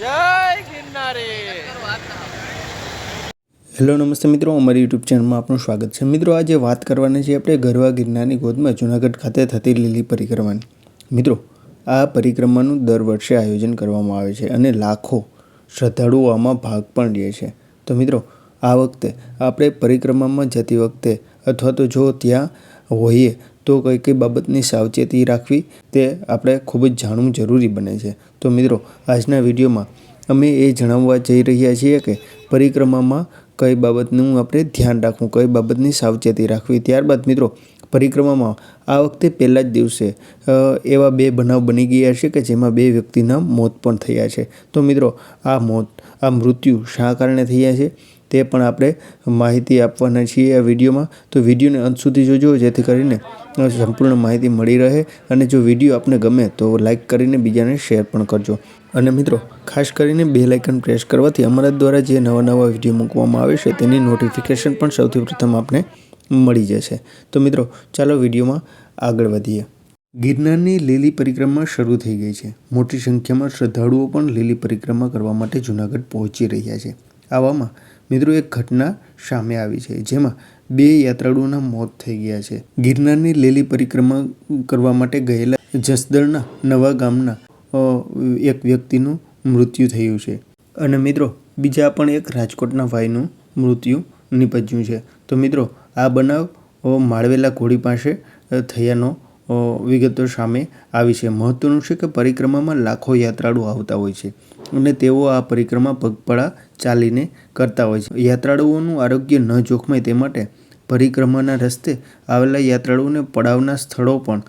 જય હેલો, નમસ્તે મિત્રો. અમારી યુટ્યુબ ચેનલમાં આપનું સ્વાગત છે. મિત્રો, આજે વાત કરવાની છે આપણે ગરવા ગિરનારની ગોદમાં જૂનાગઢ ખાતે થતી લીલી પરિક્રમાની. મિત્રો, આ પરિક્રમાનું દર વર્ષે આયોજન કરવામાં આવે છે અને લાખો શ્રદ્ધાળુઓ આમાં ભાગ પણ લે છે. તો મિત્રો, આ વખતે આપણે પરિક્રમામાં જતી વખતે અથવા તો જો ત્યાં હોઈએ તો કઈ કઈ બાબતની સાવચેતી રાખવી તે આપણે ખૂબ જ જાણવું જરૂરી બને છે. તો મિત્રો, આજના વિડીયોમાં અમે એ જણાવવા જઈ રહ્યા છીએ કે પરિક્રમામાં કઈ બાબતનું આપણે ધ્યાન રાખવું, કઈ બાબતની સાવચેતી રાખવી. ત્યારબાદ મિત્રો પરિક્રમામાં આ વખતે પહેલાં જ દિવસે એવા બે બનાવ બની ગયા છે કે જેમાં બે વ્યક્તિના મોત પણ થયા છે. તો મિત્રો, આ મોત, આ મૃત્યુ શા કારણે થયા છે તે પણ આપણે માહિતી આપવાના છીએ આ વિડીયોમાં. તો વિડીયોને અંત સુધી જોજો, જેથી કરીને સંપૂર્ણ માહિતી મળી રહે અને જો વીડિયો આપને ગમે તો લાઇક કરીને બીજાને શેર પણ કરજો. અને મિત્રો, ખાસ કરીને બે લાઇકન પ્રેસ કરવાથી અમારા દ્વારા જે નવા નવા વીડિયો મૂકવામાં આવે છે તેની નોટિફિકેશન પણ સૌથી પ્રથમ આપને મળી જશે. તો મિત્રો, ચાલો વિડીયોમાં આગળ વધીએ. ગિરનારની લીલી પરિક્રમા શરૂ થઈ ગઈ છે. મોટી સંખ્યામાં શ્રદ્ધાળુઓ પણ લીલી પરિક્રમા કરવા માટે જૂનાગઢ પહોંચી રહ્યા છે. આવામાં મિત્રો એક ઘટના સામે આવી છે, જેમાં બે યાત્રાળુઓના મોત થઈ ગયા છે. ગિરનારની લીલી પરિક્રમા કરવા માટે ગયેલા જસદણના નવા ગામના એક વ્યક્તિનું મૃત્યુ થયું છે. અને મિત્રો, બીજા પણ એક રાજકોટના ભાઈનું મૃત્યુ નિપજ્યું છે. તો મિત્રો આ બનાવ માળવેલા ઘોડી પાસે થયાનો વિગતો સામે આવી છે. મહત્વનું છે કે પરિક્રમામાં લાખો યાત્રાળુ આવતા હોય છે અને તેઓ આ પરિક્રમા પગપાળા ચાલીને કરતા હોય છે. યાત્રાળુઓનું આરોગ્ય ન જોખમાય તે માટે પરિક્રમાના રસ્તે આવેલા યાત્રાળુઓને પડાવના સ્થળો પણ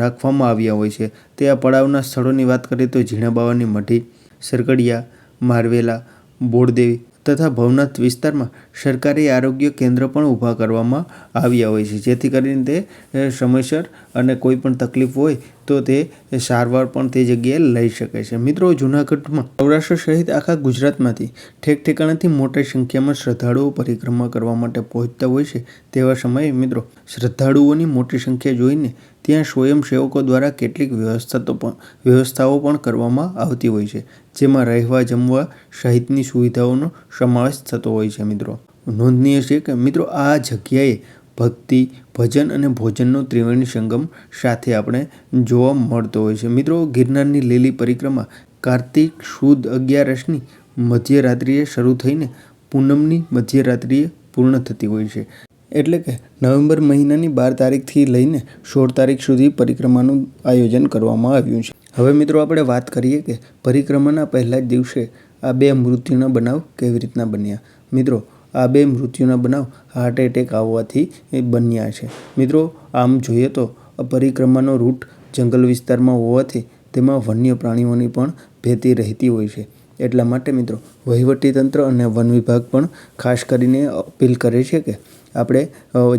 રાખવામાં આવ્યા હોય છે. તે આ પડાવના સ્થળોની વાત કરીએ તો ઝીણાબાવાની મઢી, સરકડિયા, મારવેલા બોરદેવી તથા ભવનાથ વિસ્તારમાં સરકારી આરોગ્ય કેન્દ્ર પણ ઊભા કરવામાં આવ્યા હોય છે. જેથી કરીને તે સમયસર અને કોઈ પણ તકલીફ હોય તો તે સારવાર પણ તે જગ્યાએ લઈ શકે છે. મિત્રો, જૂનાગઢમાં સૌરાષ્ટ્ર સહિત આખા ગુજરાતમાંથી ઠેક ઠેકાણાથી મોટી સંખ્યામાં શ્રદ્ધાળુઓ પરિક્રમા કરવા માટે પહોંચતા હોય છે. તેવા સમયે મિત્રો, શ્રદ્ધાળુઓની મોટી સંખ્યા જોઈને ત્યાં સ્વયંસેવકો દ્વારા કેટલીક વ્યવસ્થા તો પણ, વ્યવસ્થાઓ પણ કરવામાં આવતી હોય છે, જેમાં રહેવા, જમવા સહિતની સુવિધાઓનો સમાવેશ થતો હોય છે, મિત્રો. નોંધનીય છે કે, મિત્રો, આ જગ્યાએ ભક્તિ, ભજન અને ભોજનનો ત્રિવેણી સંગમ સાથે આપણે જોવા મળતો હોય છે. મિત્રો, ગિરનારની લીલી પરિક્રમા કાર્તિક સુદ અગિયારસની મધ્યરાત્રિએ શરૂ થઈને પૂનમની મધ્યરાત્રિએ પૂર્ણ થતી હોય છે. એટલે કે નવેમ્બર મહિનાની બાર તારીખથી લઈને સોળ તારીખ સુધી પરિક્રમાનું આયોજન કરવામાં આવ્યું છે. હવે મિત્રો આપણે વાત કરીએ કે પરિક્રમાના પહેલા જ દિવસે આ બે મૃત્યુના બનાવ કેવી રીતના બન્યા? મિત્રો, આ બે મૃત્યુના બનાવ હાર્ટ એટેક આવવાથી બન્યા છે. મિત્રો, આમ જોઈએ તો પરિક્રમાનો રૂટ જંગલ વિસ્તારમાં હોવાથી તેમાં વન્ય પ્રાણીઓની પણ ભેતી રહેતી હોય છે. એટલા માટે મિત્રો વહીવટીતંત્ર અને વન વિભાગ પણ ખાસ કરીને અપીલ કરે છે કે આપણે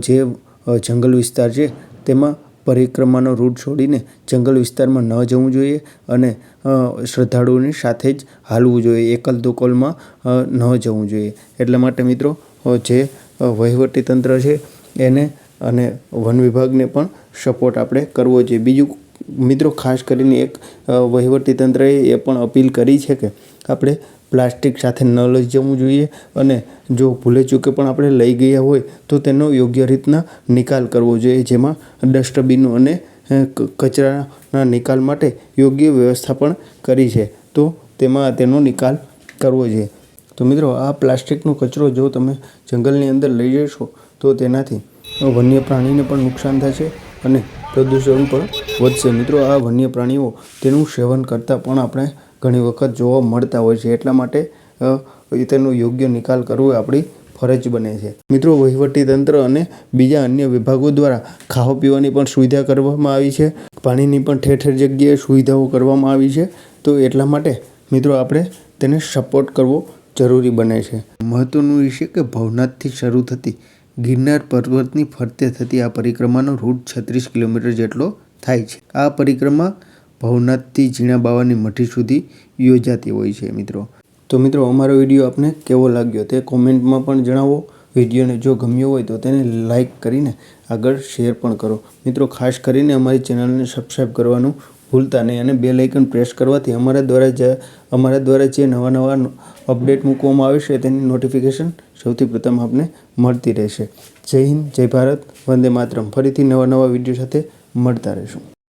જે જંગલ વિસ્તાર છે, તેમાં પરિક્રમાનો રૂટ છોડીને જંગલ વિસ્તારમાં ન જવું જોઈએ અને શ્રદ્ધાળુઓની સાથે જ હાલવું જોઈએ, એકલ દોકલમાં ન જવું જોઈએ. એટલા માટે મિત્રો જે વહીવટી તંત્ર છે, એને અને વન વિભાગને પણ સપોર્ટ આપણે કરવો જોઈએ. બીજું મિત્રો, ખાસ કરીને એક વહીવટીતંત્રએ એ પણ અપીલ કરી છે કે આપણે પ્લાસ્ટિક સાથે ન લઈ જવું જોઈએ અને જો ભૂલે ચૂકે પણ આપણે લઈ ગયા હોય તો તેનો યોગ્ય રીતના નિકાલ કરવો જોઈએ, જેમાં ડસ્ટબિનો અને કચરાના નિકાલ માટે યોગ્ય વ્યવસ્થા પણ કરી છે. તો તેમાં તેનો નિકાલ કરવો જોઈએ. તો મિત્રો, આ પ્લાસ્ટિકનો કચરો જો તમે જંગલની અંદર લઈ જશો તો તેનાથી વન્ય પ્રાણીને પણ નુકસાન થશે અને પ્રદૂષણ પણ વધશે. મિત્રો, આ વન્ય પ્રાણીઓ તેનું સેવન કરતાં પણ આપણે ઘણી વખત જોવા મળતા હોય છે. એટલા માટે તેનો યોગ્ય નિકાલ કરવો આપણી ફરજ બને છે. મિત્રો વહીવટી તંત્ર અને બીજા અન્ય વિભાગો દ્વારા ખાવા પીવાની પણ સુવિધા કરવામાં આવી છે. પાણીની પણ ઠેર ઠેર જગ્યાએ સુવિધાઓ કરવામાં આવી છે. તો એટલા માટે, મિત્રો, આપણે તેને સપોર્ટ કરવો જરૂરી બને છે. મહત્વનું એ છે કે ભવનાથથી શરૂ થતી ગિરનાર પર્વતની ફરતે થતી આ પરિક્રમાનો રૂટ છત્રીસ કિલોમીટર જેટલો થાય છે. આ પરિક્રમા ભવનાથથી ઝીણા બાવાની મઠી સુધી યોજાતી હોય છે, મિત્રો. તો મિત્રો, અમારો વીડિયો આપને કેવો લાગ્યો તે કોમેન્ટમાં પણ જણાવો. વિડીયોને જો ગમ્યો હોય તો તેને લાઇક કરીને આગળ શેર પણ કરો. મિત્રો, ખાસ કરીને અમારી ચેનલને સબસ્ક્રાઈબ કરવાનું ભૂલતા નહીં અને બે લાઇકન પ્રેસ કરવાથી અમારા દ્વારા જે, અમારા દ્વારા જે નવા નવા અપડેટ મૂકવામાં આવે છે તેની નોટિફિકેશન સૌથી પ્રથમ આપને મળતી રહેશે. જય હિન્દ, જય ભારત, વંદે માતરમ. ફરીથી નવા નવા વીડિયો સાથે મળતા રહીશું.